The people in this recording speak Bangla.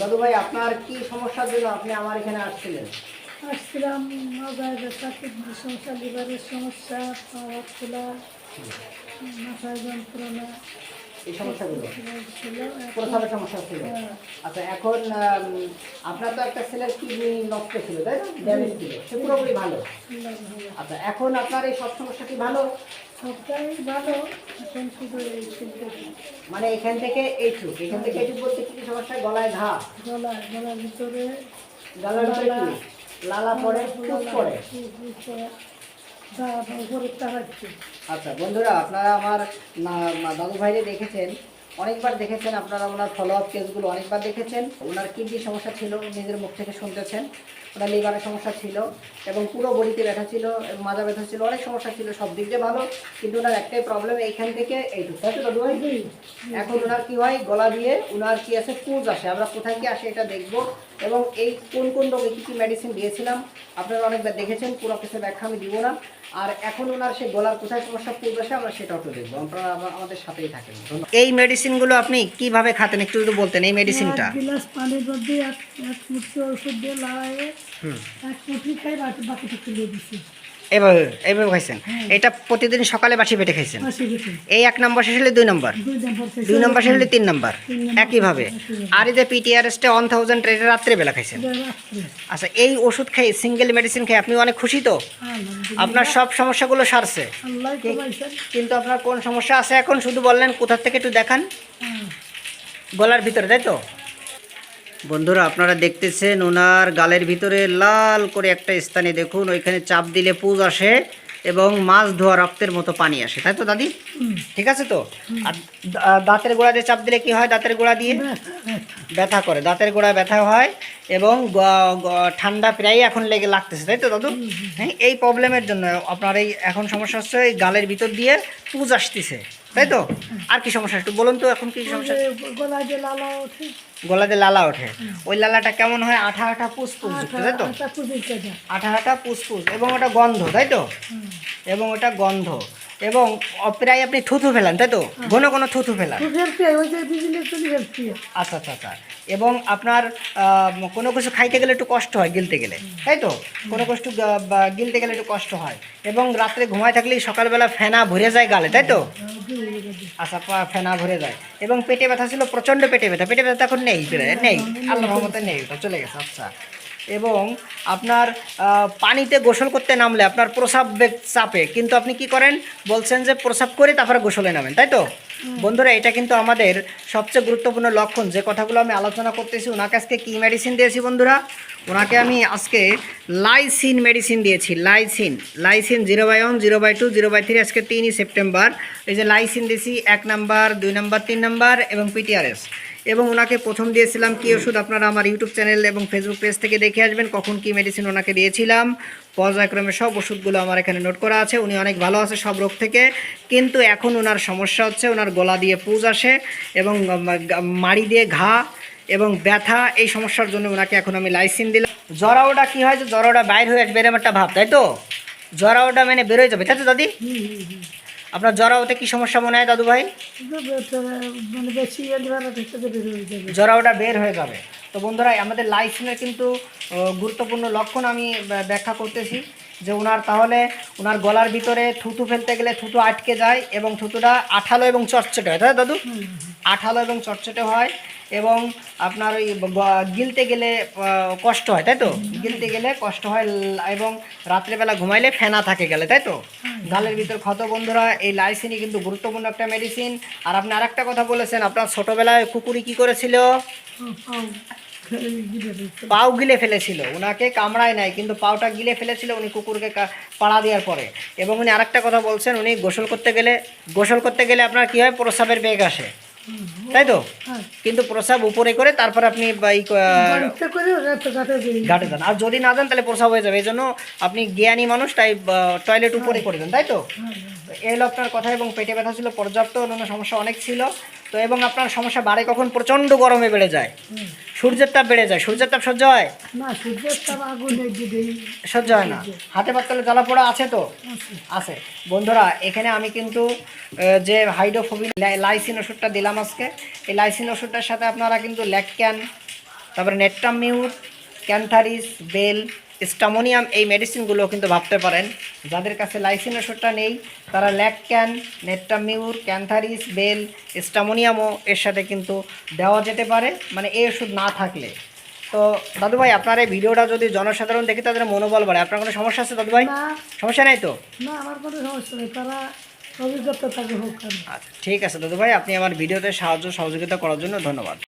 দাদু ভাই আপনার কি সমস্যার জন্য আপনি আমার এখানে আসছিলেন। আসছিলাম সমস্যা লিভারের সমস্যা মাথায় যন্ত্রণা। এই সমস্যাগুলো। ছিল প্রসাবের সমস্যা ছিল? হ্যাঁ। আচ্ছা এখন আপনার তো একটা ছেলের কিডনি নষ্ট ছিল তাই না? ড্যামেজ ছিল। সে পুরোপুরি ভালো। আচ্ছা এখন আপনার এই সব সমস্যা কি ভালো? ভালো। মানে এখান থেকে এইটুক। এখান থেকে এইটুক বলতে কি সমস্যা? গলায় ঘা। গলা গলার ভিতরে গলার ভিতরে লালা পড়ে পড়ে আচ্ছা বন্ধুরা, আপনারা আমার দাদু ভাইরে দেখেছেন, অনেকবার দেখেছেন, আপনারা ওনার ফলো আপ কেসগুলো অনেকবার দেখেছেন, ওনার কী কী সমস্যা ছিল নিজের মুখ থেকে শুনতেছেন। ওনার লিভারের সমস্যা ছিল এবং পুরো বডিতে ব্যথা ছিল মাজা ব্যথা ছিল অনেক সমস্যা ছিল সব দিক দিয়ে ভালো। কিন্তু ওনার একটাই প্রবলেম এইখান থেকে এইটুকু তাই তো দাদু ভাই এখন ওনার কী হয় গলা দিয়ে ওনার কি আছে পুজ আসে। আমরা কোথায় কি আসে এটা দেখব। এবং এই কোন কোন রোগে কী কী মেডিসিন দিয়েছিলাম আপনারা অনেকবার দেখেছেন পুরো কিছু ব্যাখ্যা আমি দিব না। আর এখন ওনার সেই গলার কোথায় সমস্যা পুজ আসে আমরা সেটাও তো দেখব। আপনারা আমাদের সাথেই থাকেন। এই মেডিসিনগুলো আপনি কীভাবে খাতেন? একটু যদি বলতেন এই মেডিসিনটা এক গিলাস পানির মধ্যে এক ওষুধ দিয়ে লাগাই এভাবে খাইছেন? এটা প্রতিদিন সকালে বাসি পেটে খাইছেন? এই এক নম্বর শেষ হলে দুই নম্বর? দুই নম্বর শেষে হলে তিন নম্বর। একইভাবে। আর এই যে পিটিআরএসটা ওয়ান থাউজেন্ড রেটে রাত্রেবেলা খাইছেন? আচ্ছা এই ওষুধ খাই সিঙ্গেল মেডিসিন খাই আপনি অনেক খুশি তো? আপনার সব সমস্যাগুলো সারছে। কিন্তু আপনার কোন সমস্যা আছে এখন? শুধু বললেন কোথার থেকে একটু দেখান। হ্যাঁ। গলার ভিতরে তাই তো? বন্ধুরা আপনারা দেখতেছেন ওনার গালের ভিতরে লাল করে একটা স্থানে দেখুন ওইখানে চাপ দিলে পুজ আসে এবং মাছ ধোয়া রক্তের মতো পানি আসে তাই তো দাদি? ঠিক আছে তো? আর দাঁতের গোড়া দিয়ে চাপ দিলে কি হয়? দাঁতের গোড়া দিয়ে? ব্যথা, করে দাঁতের গোড়া ব্যথা হয় এবং ঠান্ডা প্রায় এখন লেগে লাগতেছে তাই তো দাদু? হ্যাঁ এই প্রবলেমের জন্য আপনার এই এখন সমস্যা হচ্ছে এই গালের ভিতর দিয়ে পুজ আসতেছে। তাই তো? আর কি সমস্যা? একটু বলুন তো এখন কি সমস্যা? যে যে লালা ওঠে। গলাতে লালা ওঠে। ওই লালাটা কেমন হয়? আঠা আঠা পুষ পুষ তাই তো? আঠা আঠা পুষ পুষ এবং ওটা গন্ধ তাই তো? এবং ওটা গন্ধ। এবং প্রায় আপনি থুথু ফেলান তাই তো? ঘন ঘন থুথু ফেলান। আচ্ছা আচ্ছা আচ্ছা। এবং আপনার কোনো কিছু খাইতে গেলে একটু কষ্ট হয় গিলতে গেলে তাই তো? কোনো কষ্ট গিলতে গেলে একটু কষ্ট হয়। এবং রাত্রে ঘুমায় থাকলেই সকালবেলা ফেনা ভরে যায় গালে তাই তো? আচ্ছা পা- ফেনা ভরে যায়। এবং পেটে ব্যথা ছিল প্রচণ্ড পেটে ব্যথা। পেটে ব্যথা এখন নেই নেই। আল্লাহ মতো নেই চলে গেছে আচ্ছা। এবং আপনার পানিতে গোসল করতে নামলে আপনার প্রসাব চাপে। কিন্তু আপনি কি করেন? বলছেন যে প্রসাব করে তারপরে গোসলে নামেন তাই তো? বন্ধুরা এটা কিন্তু আমাদের সবচেয়ে গুরুত্বপূর্ণ লক্ষণ। যে কথাগুলো আমি আলোচনা করতেছি ওনাকে আজকে কী মেডিসিন দিয়েছি বন্ধুরা? ওনাকে আমি আজকে লাইসিন মেডিসিন দিয়েছি lysine lysine zero by one zero by two zero by three আজকে তিনই সেপ্টেম্বর এই যে লাইসিন দিয়েছি এক নাম্বার দুই নাম্বার তিন নাম্বার এবং পিটিআরএস এবং ওনাকে প্রথম দিয়েছিলাম কি ওষুধ আপনারা আমার ইউটিউব চ্যানেল এবং ফেসবুক পেজ থেকে দেখে আসবেন কখন কি মেডিসিন ওনাকে দিয়েছিলাম। পর্যায়ক্রমে সব ওষুধগুলো আমার এখানে নোট করা আছে উনি অনেক ভালো আছে সব রোগ থেকে। কিন্তু এখন ওনার সমস্যা হচ্ছে ওনার গলা দিয়ে পুজ আসে এবং মাড়ি দিয়ে ঘা এবং ব্যথা এই সমস্যার জন্য ওনাকে এখন আমি লাইসিন দিলাম। জরাওটা কি হয় যে জরাওটা বাইর হয়ে আসবে এরকম একটা ভাব তাই তো? জরাওটা মানে বেরোয় যাবে তাই তো দাদি? আপনার জ্বরা ওতে কি সমস্যা মনে হয় দাদু ভাই জ্বরা বেশি বের হয়ে যাবে। জরাওটা বের হয়ে যাবে তো বন্ধুরা, আমাদের লাইসিনের কিন্তু গুরুত্বপূর্ণ লক্ষণ আমি ব্যাখ্যা করতেছি। যে ওনার তাহলে ওনার গলার ভিতরে থুতু ফেলতে গেলে থুতু আটকে যায় এবং থুতুটা আঠালো এবং চটচটে হয়। তাই দাদু? আঠালো এবং চটচটে হয় এবং আপনার ওই গিলতে গেলে কষ্ট হয় তাই তো? গিলতে গেলে কষ্ট হয় এবং রাত্রেবেলা ঘুমাইলে ফেনা থাকে গেলে তাই তো? গালের ভিতর ক্ষত বন্ধুরা এই লাইসিনই কিন্তু গুরুত্বপূর্ণ একটা মেডিসিন আর আপনি আরেকটা কথা বলেছেন আপনার ছোটোবেলায় কুকুরি কি করেছিল? পাও গিলে ফেলেছিল। ওনাকে কামড়ায় নাই কিন্তু পাওটা গিলে ফেলেছিল উনি কুকুরকে পাড়া দেওয়ার পরে। এবং উনি আরেকটা কথা বলছেন উনি গোসল করতে গেলে গোসল করতে গেলে আপনার কি হয়? প্রস্রাবের বেগ আসে। তাই তো হ্যাঁ। কিন্তু প্রসাব উপরে করে তারপর আপনি এই, ঘাটে দেন। আর যদি না দেন তাহলে প্রসাব হয়ে যাবে। এই জন্য আপনি জ্ঞানী মানুষ তাই টয়লেট উপরে করে দেন তাই তো এই হলো আপনার কথা এবং পেটে ব্যথা ছিল পর্যাপ্ত অন্যান্য সমস্যা অনেক ছিল। তো এবং আপনার সমস্যা বাড়ে কখন? প্রচণ্ড গরমে বেড়ে যায়। সূর্যের তাপ বেড়ে যায় সূর্যের তাপ সহ্য হয়? না সূর্যের তাপ আগুনে সহ্য হয় না। হাতে পাতলে জ্বালা পোড়া আছে তো? আছে। বন্ধুরা এখানে আমি কিন্তু যে হাইড্রোফোবিন লাইসিন ওষুধটা দিলাম আজকে এই লাইসিন ওষুধটার সাথে আপনারা কিন্তু ল্যাকক্যান তারপরে নেট্টামিউর ক্যান্থারিস বেল স্টামোনিয়াম এই মেডিসিনগুলো কিন্তু ভাবতে পারেন। যাদের কাছে লাইসিন ওষুধটা নেই তারা ল্যাকক্যান নেট্টামিউর ক্যান্থারিস বেল স্টামোনিয়ামও এর সাথে কিন্তু দেওয়া যেতে পারে। মানে এই ওষুধ না থাকলে। তো দাদু ভাই আপনার এই ভিডিওটা যদি জনসাধারণ দেখে তাদের মনোবল বাড়ে আপনার কোনো সমস্যা আছে দাদু ভাই সমস্যা নেই তো? না আমার কোনো সমস্যা নেই। তারা অভিজ্ঞতা থাকে হোক আচ্ছা ঠিক আছে দাদু ভাই আপনি আমার ভিডিওতে সাহায্য সহযোগিতা করার জন্য ধন্যবাদ।